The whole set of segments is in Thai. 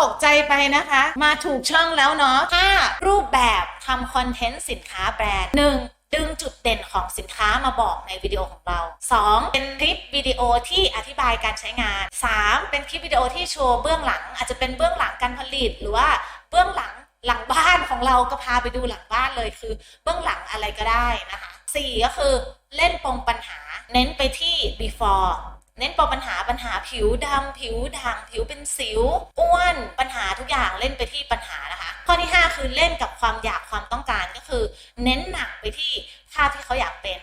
ตกใจไปนะคะ มาถูกช่องแล้วเนาะถ้ารูปแบบทำคอนเทนต์สินค้าแบรนด์หนึ่งดึงจุดเด่นของสินค้ามาบอกในวิดีโอของเรา 2. เป็นคลิปวิดีโอที่อธิบายการใช้งาน 3. เป็นคลิปวิดีโอที่โชว์เบื้องหลัง อาจจะเป็นเบื้องหลังการผลิต หรือว่าเบื้องหลังหลังบ้านของเราก็พาไปดูหลังบ้านเลยคือ เบื้องหลังอะไรก็ได้นะคะ 4 ก็คือเล่นปมปัญหา เน้นไปที่ before เน้นปปัญหาปัญหาผิวดำผิวด่างผิวเป็นสิว อ้วนปัญหาทุกอย่างเล่นไปที่ปัญหานะคะ ข้อที่ 5 คือเล่นกับความอยากความต้องการก็คือ เน้นหนักไปที่ภาพที่เขาอยากเป็น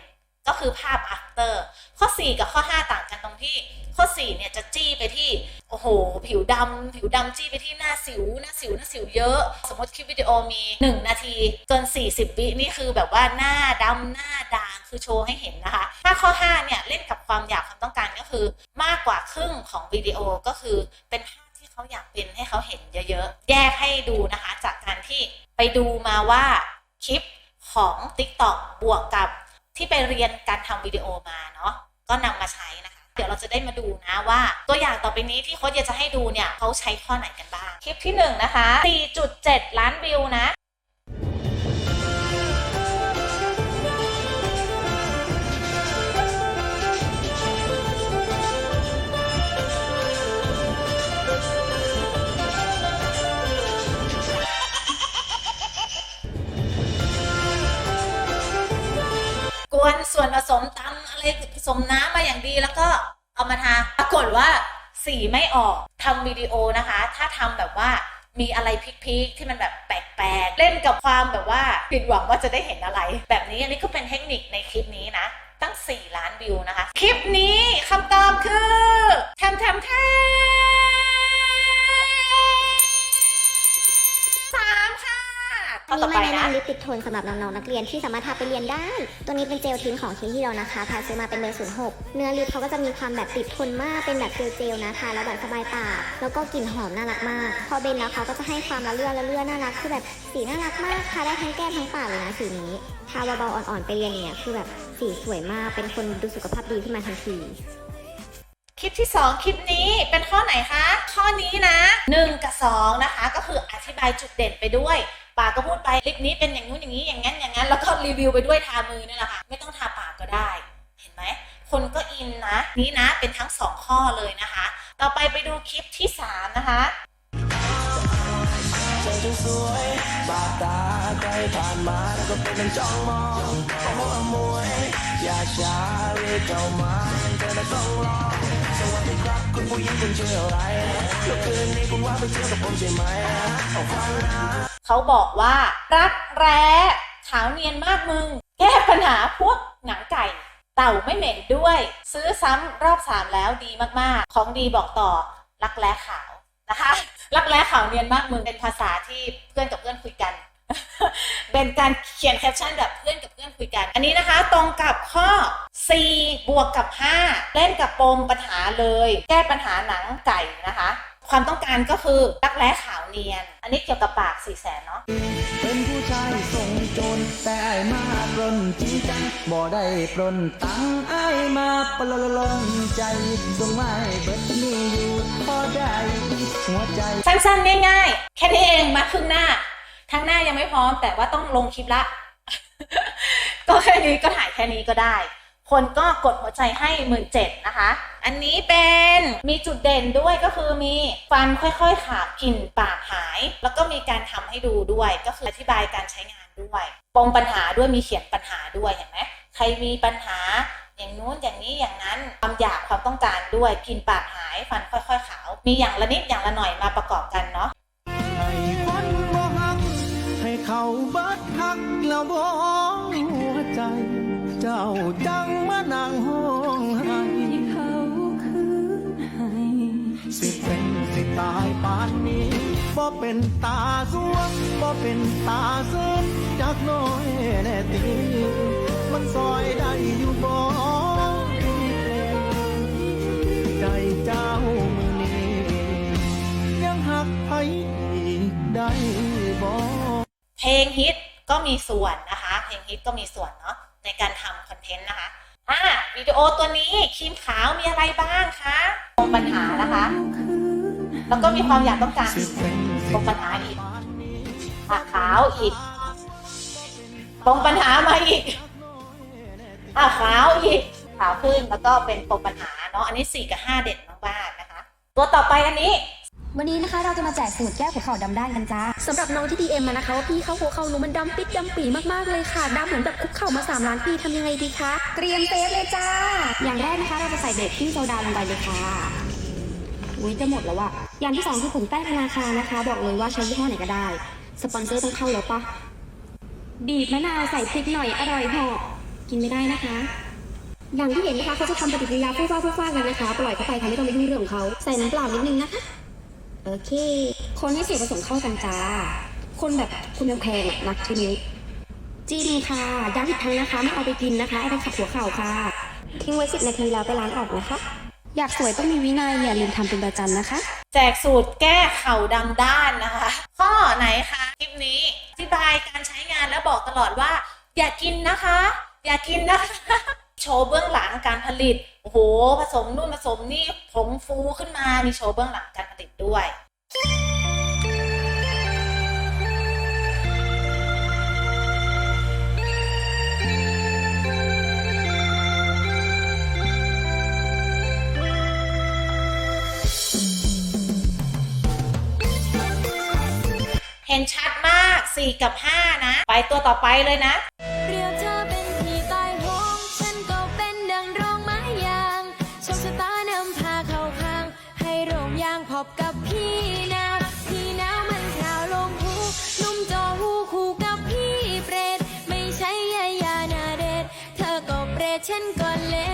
ก็คือภาพ after ข้อ 4 กับข้อ 5 ต่างกันตรงที่ข้อ 4 เนี่ยจะจี้ไปที่ โอ้โห ผิวดำผิวดำจี้ไปที่หน้าสิว หน้าสิว หน้าสิวเยอะ สมมติคลิปวิดีโอมี 1 นาที เกิน 40 วินี่คือแบบว่าหน้าดำหน้าด่างคือโชว์ให้เห็นนะคะ ถ้าข้อ 5 เนี่ย เล่นกับความอยากความต้องการก็คือ มากกว่าครึ่งของวิดีโอก็คือเป็นภาพที่เขาอยากเป็นให้เขาเห็นเยอะๆ แยกให้ดูนะคะ จากการที่ไปดูมาว่าคลิปของ TikTok บวกกับ ที่ไปเรียนการทำวิดีโอมาเนาะก็นำมาใช้นะคะ เดี๋ยวเราจะได้มาดูนะว่า ตัวอย่างต่อไปนี้ที่โค้ชอยากจะให้ดูเนี่ยเขาใช้ข้อไหนกันบ้าง คลิปที่หนึ่งนะคะ4.7 ล้านวิวนะ มตำอะไรผสมน้ำมาอย่างดีแล้วก็เอามาทาปรากฏว่าสีไม่ออกทำวิดีโอนะคะ ถ้าทำแบบว่ามีอะไรพิกๆที่มันแบบแปลกๆ เล่นกับความแบบว่าผิดหวังว่าจะได้เห็นอะไร แบบนี้อันนี้ก็เป็นเทคนิคในคลิปนี้นะ ตั้ง 4 ล้านวิวนะคะ คลิปนี้คำตอบคือแทมแทมแทม นข้อนี้ต่อมาไปแนะนะนำลิปติดทนสำหรับน้องๆนักเรียนที่สามารถทาไปเรียนได้ ตัวนี้เป็นเจลทิ้งของเคที่เรานะคะพาซื้อมาเป็นเบอร์06เนื้อลิปเขาก็จะมีความแบบติดทนมากเป็นแบบเจลๆนะทาแล้วแบบสบายปากแล้วก็กลิ่นหอมน่ารักมาก พอเบนแล้วเขาก็จะให้ความละเลื่อละเลื่อน่ารักคือแบบสีน่ารักมากทาได้ทั้งแก้มทั้งปากเลยนะสีนี้ทาเบาๆอ่อนๆไปเรียนอย่างเงี้ยคือแบบสีสวยมากเป็นคนดูสุขภาพดีขึ้นมาทันทีคลิปที่ 2 คลิปนี้เป็นข้อไหนคะ ข้อนี้นะ 1 กับ 2 นะคะ ก็คืออธิบายจุดเด่นไปด้วย ปากก็พูดไปลิปนี้เป็นอย่างนู้นอย่างนี้อย่างนั้นอย่างนั้นแล้วก็รีวิวไปด้วยทามือนี่แหละค่ะไม่ต้องทาปากก็ได้ เห็นไหมคนก็อินนะ นี้นะเป็นทั้ง 2 ข้อเลยนะคะ ต่อไปไปดูคลิปที่ 3 นะคะสวยบาตาใครผ่านมาก็เป็นจ้องมองโอ้อมวยอย่าช้ารีบเข้ามาเธอต้องรอสวัสดีครับคุณผู้หญิงคุณชื่ออะไรเมื่อคืนนี้คุณว่าไปเที่ยวกับผมใช่ไหมเอาฟังนะ เขาบอกว่ารักแร้ขาวเนียนมากมึง แก้ปัญหาพวกหนังไก่ เต่าไม่เหม็นด้วย ซื้อซ้ำรอบสามแล้วดีมากๆ ของดีบอกต่อรักแร้ขาวนะคะรักแร้ขาวเนียนมากมึงเป็นภาษาที่เพื่อนกับเพื่อนคุยกัน เป็นการเขียนแคปชั่นแบบเพื่อนกับเพื่อนคุยกัน อันนี้นะคะ ตรงกับข้อ 4 บวกกับ 5 เล่นกับปมปัญหาเลย แก้ปัญหาหนังไก่นะคะ ความต้องการก็คือรักแร้ขาวเนียน อันนี้เกี่ยวกับปากสี่แสนเนาะเป็นผู้ชายทรงโจรแต่ไอ้ายมาปล้นจริงจังบ่ได้ปล้นตังไอ้ายมาปลลงใจดวงไม้เบิดมีอยู่พอได้หัวใจ สั้นๆง่ายๆแค่นี้เองมาครึ่งหน้า ทั้งหน้ายังไม่พร้อมแต่ว่าต้องลงคลิปละ ก็แค่นี้ก็ถ่ายแค่นี้ก็ได้ คนก็กดหัวใจให้หมื่นเจ็ดนะคะ อันนี้เป็นมีจุดเด่นด้วยก็คือมีฟันค่อยๆขาบกลิ่นปากหาย แล้วก็มีการทำให้ดูด้วย ก็คืออธิบายการใช้งานด้วยปมปัญหาด้วยมีเขียนปัญหาด้วยเห็นไหมใครมีปัญหาอย่างนู้นอย่างนี้อย่างนั้นความอยากความต้องการด้วยกลินปากหายฟันค่อย ๆ ขาว มีอย่างละนิดอย่างละหน่อยมาประกอบกันเนาะให้คนบ่ฮัก ให้เขาเบิดฮักแล้วบ่หัวใจ เจ้าจัง สิเป็นสิตายปานนี้บ่เป็นตาสวงบ่เป็นตาซึมจักน้อยแน่ตีมันซอยได้อยู่บ่ใจเจ้ามือนี้ยังหักไผอีกได้บ่เพลงฮิตก็มีส่วนนะคะ เพลงฮิตก็มีส่วนเนาะในการทำคอนเทนต์นะคะอ่าวิดีโอตัวนี้ครีมขาวมีอะไรบ้างคะ แล้วก็มีความอยากต้องการปมปัญหาอีกปากขาวอีกปมปัญหามาอีกอะขาวอีกขาวขึ้นแล้วก็เป็นปมปัญหาเนาะอันนี้สี่กับห้าเด่นมากๆนะคะ ตัวต่อไปอันนี้วันนี้นะคะเราจะมาแจกสูตรแก้หัวเข่าดำด้านกันจ้าสำหรับน้องที่ดีเอ็มมานะคะว่าพี่เขาหัวเข่าหนูมันดำปิดดำปีมากๆเลยค่ะดำเหมือนแบบคุกเข่ามา 3 ล้านปีทำยังไงดีคะเตรียมเซฟเลยจ้า อย่างแรกนะคะเราจะใส่เบกกิ้งโซดาลงไปเลยค่ะ อุ้ยจะหมดแล้วอะอย่างที่สองคือผงแป้งธนาคารนะคะ บอกเลยว่าใช้ยี่ห้อไหนก็ได้ สปอนเซอร์ต้องเข้าแล้วปะบีบมะนาวใส่พริกหน่อยอร่อยเหาะกินไม่ได้นะคะ อย่างที่เห็นนะคะเขาจะทำปฏิกิริยาฟู่ฟ้าฟู่ฟ้ากันนะคะ ปล่อยเข้าไปค่ะไม่ต้องไปยุ่งเรื่องของเขาใส่น้ำเปล่านิดนึงนะคะโอเค คนให้ส่วนผสมเข้ากันจ้า คนแบบคุณแพงๆอะนะทีนี้จิ้มค่ะย้ำอีกครั้งนะคะไม่เอาไปกินนะคะเอาไปขัดหัวเข่าค่ะ ทิ้งไว้สิบนาทีแล้วไปล้างออกนะคะ อยากสวยต้องมีวินัยอย่าลืมทำเป็นประจำนะคะ แจกสูตรแก้เข่าดำด้านนะคะ ข้อไหนคะคลิปนี้อธิบายการใช้งานแล้วบอกตลอดว่า อย่ากินนะคะ อย่ากินนะคะโชว์เบื้องหลังการผลิตโอ้โหผสมนู่นผสมนี่ผงฟูขึ้นมามีโชว์เบื้องหลังการผลิตด้วย เห็นชัดมาก 4 กับ 5 นะ ไปตัวต่อไปเลยนะเรียกเธอเป็นพี่ใต้ห้องฉันก็เป็นดังโรงไม้ยางโชคชะตานำพาเข้าข้าง ให้โรงยางพบกับพี่นาวพี่นาวมันข่าวลงหูนุ่มจอหูคู่กับพี่เปรตไม่ใช่ยายานาเดชเธอก็เปรตฉันก็เละ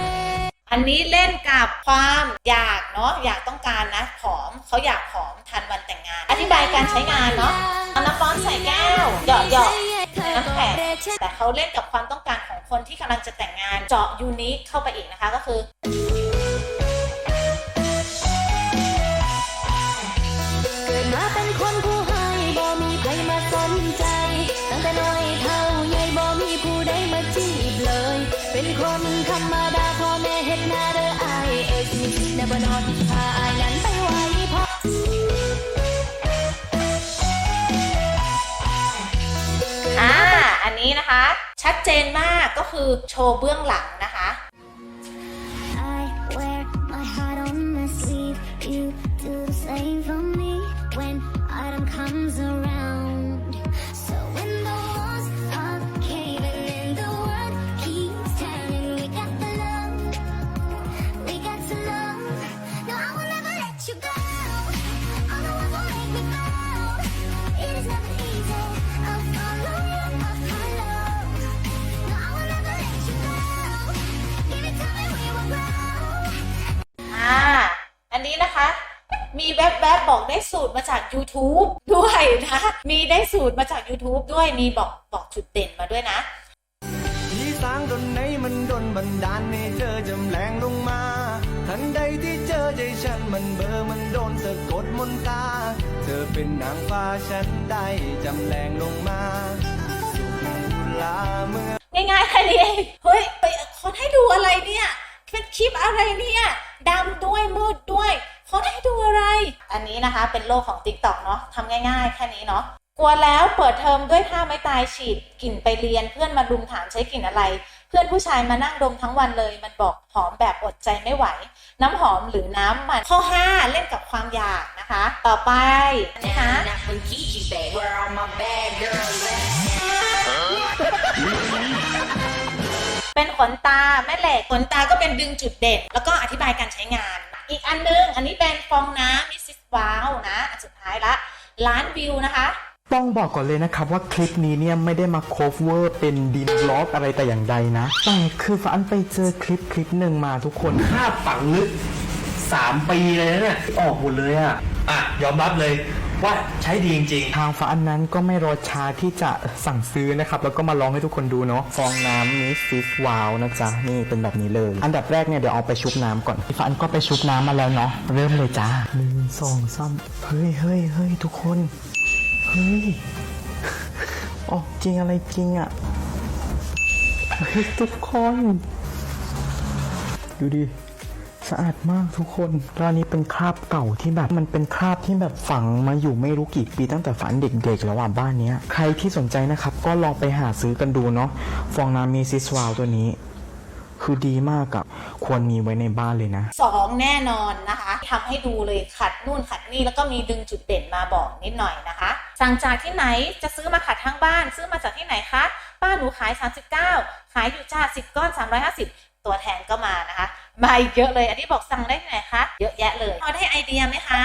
อันนี้เล่นกับความอยากเนาะอยากต้องการนะผอมเขาอยากผอม ทันวันแต่งงาน อธิบายการใช้งานเนาะเอาน้ำร้อนใส่แก้วเหยาะเหยาะน้ำแข็งแต่เขาเล่นกับความต้องการของคนที่กำลังจะแต่งงานเจาะยูนิคเข้าไปอีกนะคะก็คือเกิดมาเป็นคนผู้ให้บ่มีใครมาสนใจ ตั้งแต่น้อยเท่าใหญ่บ่มีผู้ใดมาจีบเลย เป็นคนธรรมดาพ่อแม่เฮ็ดหน้าเด้ออายเอ้ยสิมีแต่บ่นอน ชัดเจนมากก็คือโชว์เบื้องหลังนะคะ I wear สูตรมาจาก YouTube ด้วยนะ มีได้สูตรมาจาก YouTube ด้วย มีบอกบอกจุดเด่นมาด้วยนะผีสางดนไหนมันดนบันดาลให้เธอจำแรงลงมา ทันใดที่เจอใจฉันมันเบลอร์มันโดนสะกดมนตา เธอเป็นนางฟ้าฉันได้จำแรงลงมาสุขลาเมื่อง่ายๆแค่นี้เองเฮ้ย ไปคนให้ดูอะไรเนี่ยเป็นคลิปอะไรเนี่ยดำด้วยมืดด้วย คนให้ดูอะไร อันนี้นะคะเป็นโลกของ t ิ k t o k เนาะทำง่ายๆ แค่นี้เนาะกลัวแล้วเปิดเทอมด้วยผ้าไม้ตายฉีดกลิ่นไปเรียนเพื่อนมาดุมถามใช้กลิ่นอะไร เพื่อนผู้ชายมานั่งดมทั้งวันเลย มันบอกหอมแบบอดใจไม่ไหว น้ำหอมหรือน้ำมันข้อ 5 เล่นกับความอยากนะคะ ต่อไปนะคะ เป็นขนตาแม่เหล็กขนตาก็เป็นดึงจุดเด่น แล้วก็อธิบายการใช้งาน อีกอันนึง อันนี้เป็นฟองน้ำมิสซิสว้าวนะอันสุดท้ายละล้านวิวนะคะต้องบอกก่อนเลยนะครับว่าคลิปนี้เนี่ยไม่ได้มาโคฟเวอร์เป็นดินบล็อกอะไรแต่อย่างใดนะ แต่คือฟันไปเจอคลิปคลิปหนึ่งมาทุกคนภาพฝังลึกสามปีเลยนะเนี่ยออกหมดเลยอะอะ ยอมรับเลย ว่าใช้ดีจริงทางฟ้าอันนั้นก็ไม่รอช้าที่จะสั่งซื้อนะครับ แล้วก็มาลองให้ทุกคนดูเนาะฟองน้ำมิสซิสวาวนะจ๊ะนี่เป็นแบบนี้เลย อันดับแรกเนี่ยเดี๋ยวเอาไปชุบน้ำก่อนฟ้าอันก็ไปชุบน้ำมาแล้วเนาะเริ่มเลยจ้าหนึ่งสองสามเฮ้ยเฮ้ยเฮ้ยทุกคนเฮ้ยออกจริงอะไรจริงอะ่ะเฮ้ยทุกคน ดูดิ สะอาดมากทุกคนแล้วอันนี้เป็นคราบเก่าที่แบบมันเป็นคราบที่แบบฝังมาอยู่ไม่รู้กี่ปีตั้งแต่ฝันเด็กๆแล้วอะบ้านเนี้ย ใครที่สนใจนะครับก็ลองไปหาซื้อกันดูเนาะฟองน้ำมีซิสวาลตัวนี้ คือดีมากอะควรมีไว้ในบ้านเลยนะ สองแน่นอนนะคะทำให้ดูเลยขัดนู่นขัดนี่แล้วก็มีดึงจุดเด่นมาบอกนิดหน่อยนะคะ สั่งจากที่ไหนจะซื้อมาขัดทางบ้าน ซื้อมาจากที่ไหนคะป้าหนูขาย 39 ขายอยู่จ้า10ก้อน350 ตัวแทนก็มานะคะ มาอีกเยอะเลย อันนี้บอกสั่งได้ไหนคะ เยอะแยะเลย พอได้ไอเดียไหมคะ